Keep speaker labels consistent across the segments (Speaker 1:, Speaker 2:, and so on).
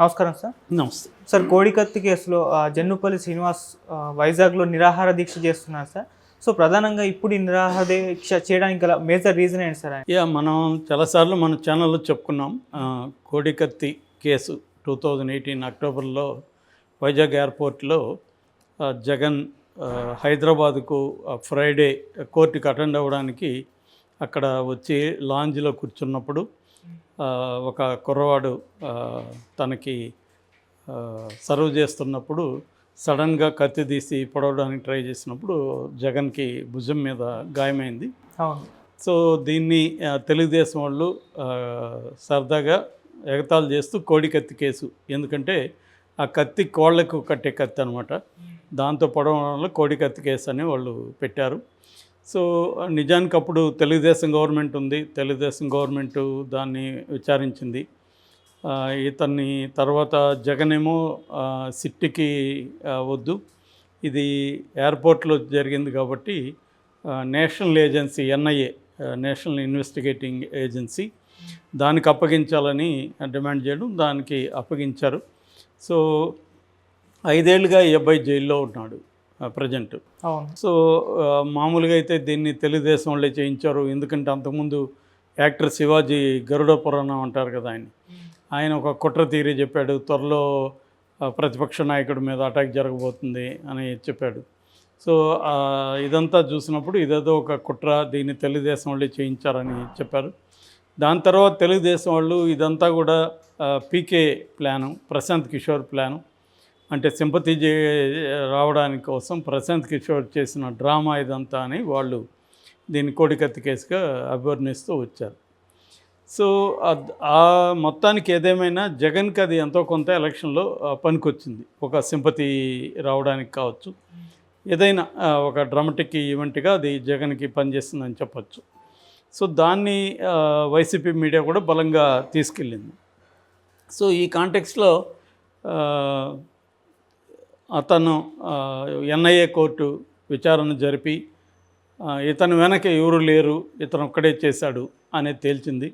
Speaker 1: నమస్కారం సార్.
Speaker 2: నమస్తే.
Speaker 1: సార్ కోడికత్తి కేసులో జన్నుపల్లి శ్రీనివాస్ వైజాగ్లో నిరాహార దీక్ష చేస్తున్నారు సార్. సో ప్రధానంగా ఇప్పుడు ఈ నిరాహార దీక్ష చేయడానికి గల మేజర్ రీజన్ ఏంటి సార్
Speaker 2: యా మనం చాలాసార్లు మన ఛానల్లో చెప్పుకున్నాం. కోడికత్తి కేసు టూ థౌజండ్ ఎయిటీన్ అక్టోబర్లో వైజాగ్ ఎయిర్పోర్ట్లో జగన్ హైదరాబాద్కు ఫ్రైడే కోర్టుకి అటెండ్ అవ్వడానికి అక్కడ వచ్చి లాంజ్లో కూర్చున్నప్పుడు ఒక కుర్రవాడు తనకి సర్వ్ చేస్తున్నప్పుడు సడన్గా కత్తి తీసి పొడవడానికి ట్రై చేసినప్పుడు జగన్కి భుజం మీద గాయమైంది. సో దీన్ని తెలుగుదేశం వాళ్ళు సరదాగా ఎగతాళి చేస్తూ కోడి కత్తి కేసు. ఎందుకంటే ఆ కత్తి కోళ్ళకు కట్టే కత్తి అనమాట దాంతో పొడవడం వల్ల కోడి కత్తి కేసు అని వాళ్ళు పెట్టారు. సో నిజానికి అప్పుడు తెలుగుదేశం గవర్నమెంట్ ఉంది. తెలుగుదేశం గవర్నమెంట్ దాన్ని విచారించింది. ఇతన్ని తర్వాత జగన్ ఏమో సిట్టికి వద్దు. ఇది ఎయిర్పోర్ట్లో జరిగింది కాబట్టి national agency NIA national investigating agency దానికి అప్పగించాలని డిమాండ్ చేయడం దానికి అప్పగించారు. సో ఐదేళ్ళుగా ఈ అబ్బాయి జైల్లో ఉన్నాడు. ప్రజెంట్. సో మామూలుగా అయితే దీన్ని తెలుగుదేశం వాళ్ళే చేయించారు. ఎందుకంటే అంతకుముందు యాక్టర్ శివాజీ గరుడ పురాణం అంటారు కదా ఆయన. ఆయన ఒక కుట్ర తీరి చెప్పాడు. త్వరలో ప్రతిపక్ష నాయకుడి మీద అటాక్ జరగబోతుంది అని చెప్పాడు. సో ఇదంతా చూసినప్పుడు ఇదేదో ఒక కుట్ర దీన్ని తెలుగుదేశం వాళ్ళే చేయించారని చెప్పారు. దాని తర్వాత తెలుగుదేశం వాళ్ళు ఇదంతా కూడా PK plan Prashant Kishor plan అంటే సింపతి రావడానికి కోసం ప్రశాంత్ కిషోర్ చేసిన డ్రామా ఇదంతా అని వాళ్ళు దీన్ని కోడికత్తి కేసుగా అభివర్ణిస్తూ వచ్చారు. సో ఆ మొత్తానికి ఏదేమైనా జగన్కి అది ఎంతో కొంత ఎలక్షన్లో పనికొచ్చింది. ఒక సింపతి రావడానికి కావచ్చు. ఏదైనా ఒక డ్రామాటిక్ ఈవెంట్గా అది జగన్కి పనిచేస్తుందని చెప్పచ్చు. సో దాన్ని వైసీపీ మీడియా కూడా బలంగా తీసుకెళ్ళింది. సో ఈ కాంటెక్స్లో అతను ఎన్ఐఏ కోర్టు విచారణ జరిపి ఇతను వెనక ఎవరు లేరు ఇతను ఒక్కడే చేశాడు అనేది తేల్చింది.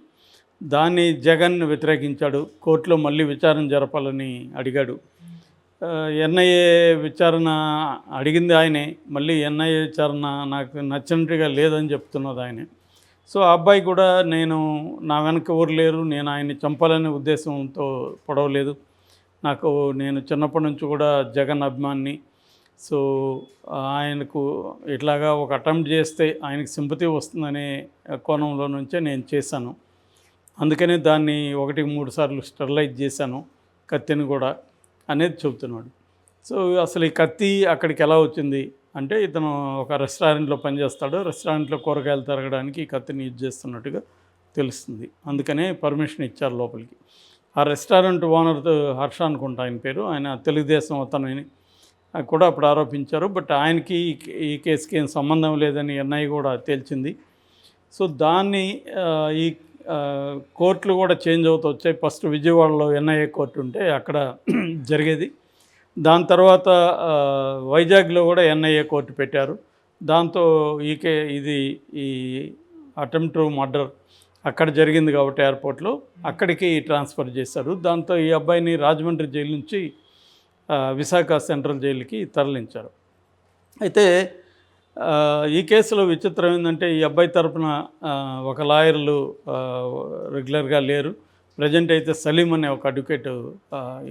Speaker 2: దాన్ని జగన్ వ్యతిరేకించాడు కోర్టులో మళ్ళీ విచారణ జరపాలని అడిగాడు. ఎన్ఐఏ విచారణ అడిగింది ఆయనే మళ్ళీ ఎన్ఐఏ విచారణ నాకు నచ్చినట్టుగా లేదని చెప్తున్నది ఆయనే. సో ఆ అబ్బాయి కూడా నేను నా వెనక ఎవరు లేరు నేను ఆయన్ని చంపాలనే ఉద్దేశంతో పొడవలేదు. నాకు నేను చిన్నప్పటి నుంచి కూడా జగన్ అభిమాన్ని. సో ఆయనకు ఇట్లాగా ఒక అటెంప్ట్ చేస్తే ఆయనకు సింపతి వస్తుందనే కోణంలో నుంచే నేను చేశాను. అందుకనే దాన్ని ఒకటి మూడు సార్లు స్టెరిలైజ్ చేశాను కత్తిని కూడా అనేది చెబుతున్నాడు. సో అసలు ఈ కత్తి అక్కడికి ఎలా వచ్చింది అంటే ఇతను ఒక రెస్టారెంట్లో పనిచేస్తాడు. రెస్టారెంట్లో కూరగాయలు తరగడానికి ఈ కత్తిని యూజ్ చేస్తున్నట్టుగా తెలుస్తుంది. అందుకనే పర్మిషన్ ఇచ్చారు లోపలికి. ఆ రెస్టారెంట్ ఓనర్ హర్ష అనుకుంటా ఆయన పేరు. ఆయన తెలుగుదేశం అతను కూడా అప్పుడు ఆరోపించారు. బట్ ఆయనకి ఈ- ఈ కేసుకి ఏం సంబంధం లేదని ఎన్ఐ కూడా తేల్చింది. సో దాన్ని ఈ కోర్టులు కూడా చేంజ్ అవుతూ వచ్చాయి. ఫస్ట్ విజయవాడలో ఎన్ఐఏ కోర్టు ఉంటే అక్కడ జరిగేది. దాని తర్వాత వైజాగ్లో కూడా ఎన్ఐఏ కోర్టు పెట్టారు. దాంతో ఈకే ఇది ఈ అటెంప్ట్ మర్డర్ అక్కడ జరిగింది కాబట్టి ఎయిర్పోర్ట్లో. అక్కడికి ట్రాన్స్ఫర్ చేశారు. దాంతో ఈ అబ్బాయిని రాజమండ్రి జైలు నుంచి విశాఖ సెంట్రల్ జైలుకి తరలించారు. అయితే ఈ కేసులో విచిత్రం ఏంటంటే ఈ అబ్బాయి తరపున ఒక లాయర్లు రెగ్యులర్గా లేరు. ప్రజెంట్ అయితే సలీం అనే ఒక అడ్వకేట్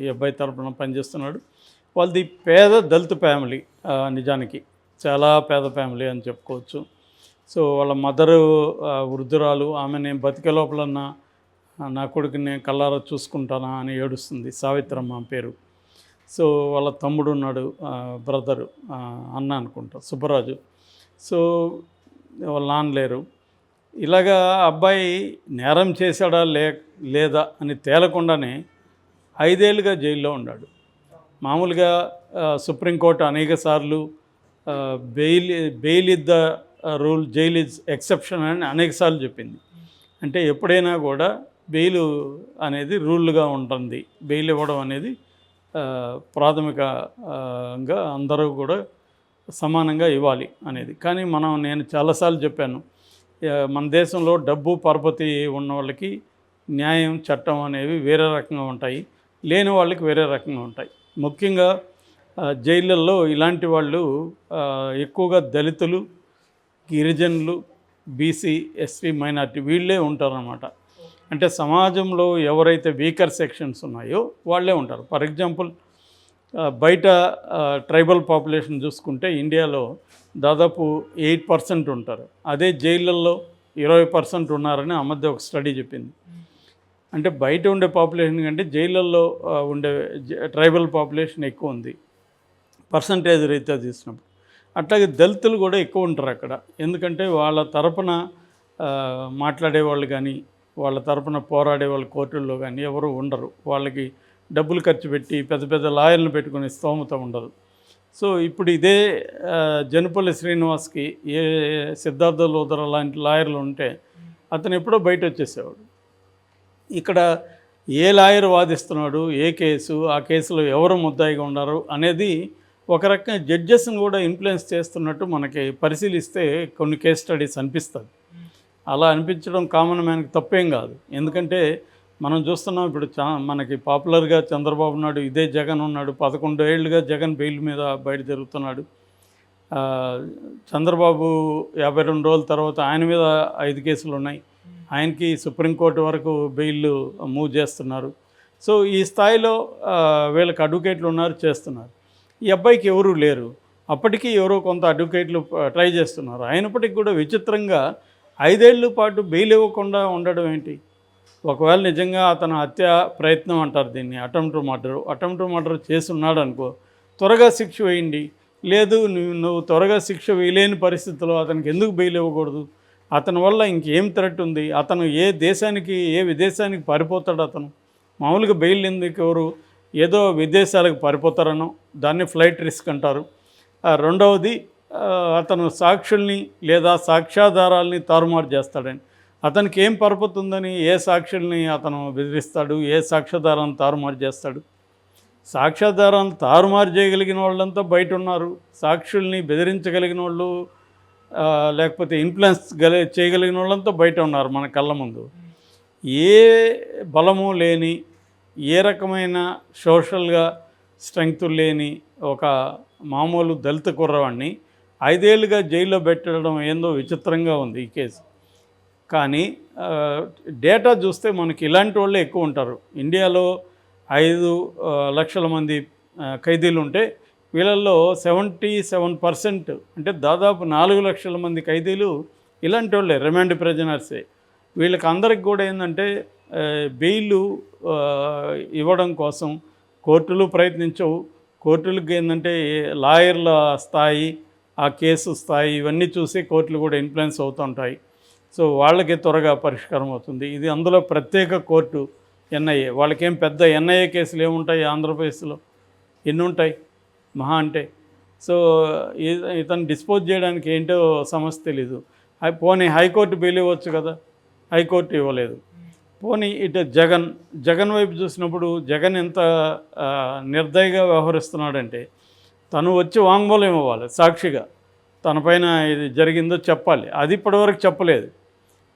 Speaker 2: ఈ అబ్బాయి తరపున పనిచేస్తున్నాడు. వాళ్ళది పేద దళిత ఫ్యామిలీ నిజానికి. చాలా పేద ఫ్యామిలీ అని చెప్పుకోవచ్చు. సో వాళ్ళ మదరు వృద్ధురాలు ఆమె నేను బతికే లోపలన్నా నా కొడుకుని నేను కళ్ళారా చూసుకుంటానా అని ఏడుస్తుంది సావిత్రమ్మ పేరు. సో వాళ్ళ తమ్ముడు ఉన్నాడు బ్రదరు అన్న అనుకుంటా సుబ్బరాజు. సో వాళ్ళ నాన్న లేరు. ఇలాగా అబ్బాయి నేరం చేశాడా లే లేదా అని తేలకుండానే ఐదేళ్ళుగా జైల్లో ఉన్నాడు. మామూలుగా సుప్రీంకోర్టు అనేక సార్లు bail bail is rule jail is exception అని అనేకసార్లు చెప్పింది. అంటే ఎప్పుడైనా కూడా బెయిల్ అనేది రూల్గా ఉంటుంది. బెయిల్ ఇవ్వడం అనేది ప్రాథమికంగా అందరూ కూడా సమానంగా ఇవ్వాలి అనేది. కానీ మనం నేను చాలాసార్లు చెప్పాను మన దేశంలో డబ్బు పరపతి ఉన్న వాళ్ళకి న్యాయం చట్టం అనేవి వేరే రకంగా ఉంటాయి. లేని వాళ్ళకి వేరే రకంగా ఉంటాయి. ముఖ్యంగా జైళ్ళల్లో ఇలాంటి వాళ్ళు ఎక్కువగా దళితులు గిరిజనులు బీసీ ఎస్సీ మైనార్టీ వీళ్ళే ఉంటారనమాట అంటే సమాజంలో ఎవరైతే వీకర్ సెక్షన్స్ ఉన్నాయో వాళ్ళే ఉంటారు. ఫర్ ఎగ్జాంపుల్ బయట ట్రైబల్ పాపులేషన్ చూసుకుంటే ఇండియాలో దాదాపు ఎయిట్ పర్సెంట్ ఉంటారు. అదే జైళ్ళల్లో ఇరవై పర్సెంట్ ఉన్నారని ఆ మధ్య ఒక స్టడీ చెప్పింది. అంటే బయట ఉండే పాపులేషన్ కంటే జైళ్ళల్లో ఉండే ట్రైబల్ పాపులేషన్ ఎక్కువ ఉంది. పర్సంటేజ్ రీత్యా తీసినప్పుడు. అట్లాగే దళితులు కూడా ఎక్కువ ఉంటారు అక్కడ. ఎందుకంటే వాళ్ళ తరపున మాట్లాడేవాళ్ళు మాట్లాడే వాళ్ళు కానీ వాళ్ళ తరపున పోరాడేవాళ్ళు కోర్టుల్లో కానీ ఎవరు ఉండరు. వాళ్ళకి డబ్బులు ఖర్చు పెట్టి పెద్ద పెద్ద లాయర్లను పెట్టుకునే స్తోమత ఉండదు. సో ఇప్పుడు ఇదే జనపల్లి శ్రీనివాస్కి ఏ సిద్ధార్థ లోదర లాంటి లాయర్లు ఉంటే అతను ఎప్పుడో బయట వచ్చేసేవాడు ఇక్కడ ఏ లాయర్ వాదిస్తున్నాడు ఏ కేసు ఆ కేసులో ఎవరు ముద్దాయిగా ఉన్నారు అనేది ఒక రకంగా జడ్జెస్ని కూడా ఇన్ఫ్లుయెన్స్ చేస్తున్నట్టు మనకి పరిశీలిస్తే కొన్ని కేస్ స్టడీస్ అనిపిస్తుంది అలా అనిపించడం కామన్ మ్యాన్కి తప్పేం కాదు. ఎందుకంటే మనం చూస్తున్నాం ఇప్పుడు చా మనకి పాపులర్గా చంద్రబాబు నాయుడు ఇదే జగన్ ఉన్నాడు పదకొండు ఏళ్ళుగా జగన్ బెయిల్ మీద బయట జరుగుతున్నాడు. చంద్రబాబు యాభై రెండు రోజుల తర్వాత ఆయన మీద ఐదు కేసులు ఉన్నాయి. ఆయనకి సుప్రీంకోర్టు వరకు బెయిల్ మూవ్ చేస్తున్నారు. సో ఈ స్థాయిలో వీళ్ళకి అడ్వకేట్లు ఉన్నారు చేస్తున్నారు. ఈ అబ్బాయికి ఎవరూ లేరు. అప్పటికీ ఎవరో కొంత అడ్వకేట్లు ట్రై చేస్తున్నారు. అయినప్పటికీ కూడా విచిత్రంగా ఐదేళ్ళ పాటు బెయిల్ ఇవ్వకుండా ఉండడం ఏంటి? ఒకవేళ నిజంగా అతను హత్య ప్రయత్నం అంటారు దీన్ని అటెంప్ట్ మర్డర్. అటెంప్ట్ మర్డర్ చేసి ఉన్నాడు అనుకో త్వరగా శిక్ష వేయండి. లేదు నువ్వు నువ్వు త్వరగా శిక్ష వేయలేని పరిస్థితుల్లో అతనికి ఎందుకు బెయిల్ ఇవ్వకూడదు? అతని వల్ల ఇంకేం థ్రెట్ ఉంది? అతను ఏ దేశానికి ఏ విదేశానికి పారిపోతాడు అతను? మామూలుగా బెయిల్ ఎందుకు ఎవరు ఏదో విదేశాలకు పారిపోతారనో దాన్ని ఫ్లైట్ రిస్క్ అంటారు. రెండవది అతను సాక్షుల్ని లేదా సాక్ష్యాధారాల్ని తారుమారు చేస్తాడని. అతనికి ఏం పరపతి ఉందని ఏ సాక్షుల్ని అతను బెదిరిస్తాడు ఏ సాక్ష్యాధారాన్ని తారుమారు చేస్తాడు? సాక్ష్యాధారాలను తారుమారు చేయగలిగిన వాళ్ళంతా బయట ఉన్నారు సాక్షుల్ని బెదిరించగలిగిన వాళ్ళు లేకపోతే ఇన్ఫ్లుయెన్స్ చేయగలిగిన వాళ్ళంతా బయట ఉన్నారు మన కళ్ళ ముందు. ఏ బలము లేని ఏ రకమైన సోషల్గా స్ట్రెంగ్త్ లేని ఒక మామూలు దళిత కుర్రవాడిని ఐదేళ్ళుగా జైల్లో పెట్టడం ఏందో విచిత్రంగా ఉంది ఈ కేసు. కానీ డేటా చూస్తే మనకి ఇలాంటి వాళ్ళే ఎక్కువ ఉంటారు. ఇండియాలో ఐదు లక్షల మంది ఖైదీలు ఉంటే వీళ్ళల్లో సెవెంటీ సెవెన్ పర్సెంట్ అంటే దాదాపు నాలుగు లక్షల మంది ఖైదీలు ఇలాంటి వాళ్ళే రిమాండ్ ప్రజనర్సే. వీళ్ళకి అందరికి కూడా ఏంటంటే బెయిలు బెయిల్ ఇవ్వడం కోసం కోర్టులు ప్రయత్నించవు. కోర్టులకు ఏంటంటే లాయర్ల స్థాయి ఆ కేసు స్థాయి ఇవన్నీ చూసి కోర్టులు కూడా ఇన్ఫ్లుయెన్స్ అవుతుంటాయి. సో వాళ్ళకి త్వరగా పరిష్కారం అవుతుంది. ఇది అందులో ప్రత్యేక కోర్టు ఎన్ఐఏ. వాళ్ళకేం పెద్ద ఎన్ఐఏ కేసులు ఏముంటాయి ఆంధ్రప్రదేశ్లో? ఎన్ని ఉంటాయి? మహా అంటే. సో ఇతను డిస్పోజ్ చేయడానికి ఏంటో సమస్య తెలీదు. పోనీ హైకోర్టు బెయిల్ ఇవ్వచ్చు కదా? హైకోర్టు ఇవ్వలేదు. పోనీ ఇటు జగన్ జగన్ వైపు చూసినప్పుడు జగన్ ఎంత నిర్దయగా వ్యవహరిస్తున్నాడంటే తను వచ్చి వాంగ్మూలం ఇవ్వాలి సాక్షిగా. తన పైన ఇది జరిగిందో చెప్పాలి. అది ఇప్పటివరకు చెప్పలేదు.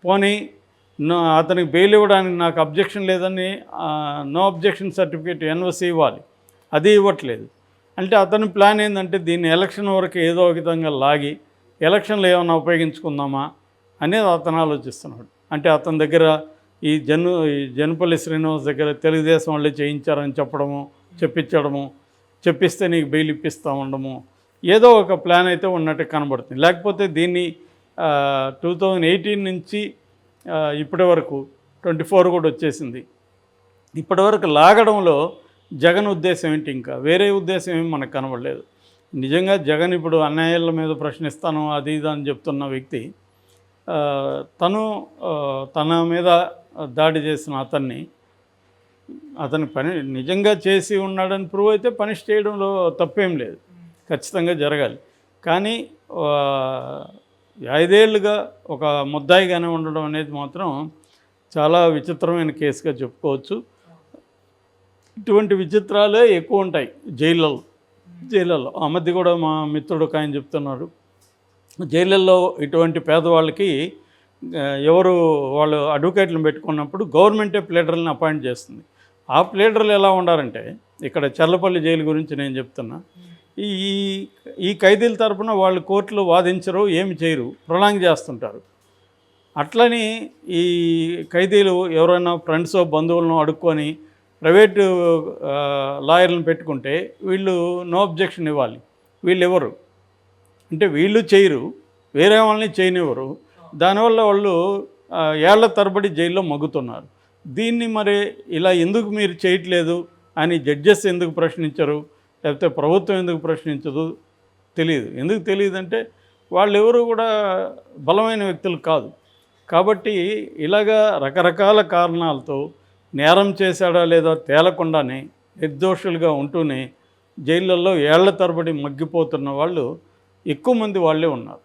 Speaker 2: పోనీ అతనికి బెయిల్ ఇవ్వడానికి నాకు అబ్జెక్షన్ లేదని నో అబ్జెక్షన్ సర్టిఫికేట్ ఎన్ఓసి ఇవ్వాలి. అది ఇవ్వట్లేదు. అంటే అతని ప్లాన్ ఏంటంటే దీన్ని ఎలక్షన్ వరకు ఏదో ఒక విధంగా లాగి ఎలక్షన్లో ఏమైనా ఉపయోగించుకుందామా అనేది అతను ఆలోచిస్తున్నాడు. అంటే అతని దగ్గర ఈ జను ఈ జనపల్లి శ్రీనివాస్ దగ్గర తెలుగుదేశం వాళ్ళే చేయించారని చెప్పడము చెప్పించడము చెప్పిస్తే నీకు బెయిల్ ఇప్పిస్తూ ఉండము. ఏదో ఒక ప్లాన్ అయితే ఉన్నట్టు కనబడుతుంది. లేకపోతే దీన్ని టూ థౌజండ్ ఎయిటీన్ నుంచి ఇప్పటి వరకు ట్వంటీ ఫోర్ కూడా వచ్చేసింది. ఇప్పటివరకు లాగడంలో జగన్ ఉద్దేశం ఏంటి ఇంకా? వేరే ఉద్దేశం ఏమి మనకు కనబడలేదు. నిజంగా జగన్ ఇప్పుడు అన్యాయాల మీద ప్రశ్నిస్తాను అది ఇది అని చెప్తున్న వ్యక్తి తను తన మీద దాడి చేసిన అతన్ని అతని పని నిజంగా చేసి ఉన్నాడని ప్రూవ్ అయితే పనిష్ చేయడంలో తప్పేం లేదు. ఖచ్చితంగా జరగాలి. కానీ ఐదేళ్ళుగా ఒక ముద్దాయిగానే ఉండడం అనేది మాత్రం చాలా విచిత్రమైన కేసుగా చెప్పుకోవచ్చు. ఇటువంటి విచిత్రాలే ఎక్కువ ఉంటాయి జైళ్ళలో జైళ్ళల్లో. ఆ మధ్య కూడా మా మిత్రుడు ఒక ఆయన చెప్తున్నారు జైళ్ళల్లో ఇటువంటి పేదవాళ్ళకి ఎవరు వాళ్ళు అడ్వకేట్లను పెట్టుకున్నప్పుడు గవర్నమెంటే ప్లేడర్లను అపాయింట్ చేస్తుంది. ఆ ప్లేడర్లు ఎలా ఉండారంటే ఇక్కడ చల్లపల్లి జైలు గురించి నేను చెప్తున్నా. ఈ ఈ ఖైదీల తరపున వాళ్ళు కోర్టులో వాదించరు ఏమి చేయరు ప్రొలాంగ్ చేస్తుంటారు. అట్లని ఈ ఖైదీలు ఎవరైనా ఫ్రెండ్స్ బంధువులను అడుక్కొని ప్రైవేటు లాయర్లను పెట్టుకుంటే వీళ్ళు నో అబ్జెక్షన్ ఇవ్వాలి. వీళ్ళు ఇవ్వరు అంటే వీళ్ళు చేయరు వేరే వాళ్ళని చేయనివ్వరు. దానివల్ల వాళ్ళు ఏళ్ళ తరబడి జైల్లో మగ్గుతున్నారు. దీన్ని మరి ఇలా ఎందుకు మీరు చేయట్లేదు అని జడ్జెస్ ఎందుకు ప్రశ్నించరు? లేకపోతే ప్రభుత్వం ఎందుకు ప్రశ్నించదు? తెలియదు ఎందుకు తెలియదు అంటే వాళ్ళు ఎవరు కూడా బలమైన వ్యక్తులు కాదు. కాబట్టి ఇలాగా రకరకాల కారణాలతో నేరం చేశాడా లేదా తేలకుండానే నిర్దోషులుగా ఉంటూనే జైళ్ళల్లో ఏళ్ళ తరబడి మగ్గిపోతున్న వాళ్ళు ఎక్కువ మంది వాళ్ళే ఉన్నారు.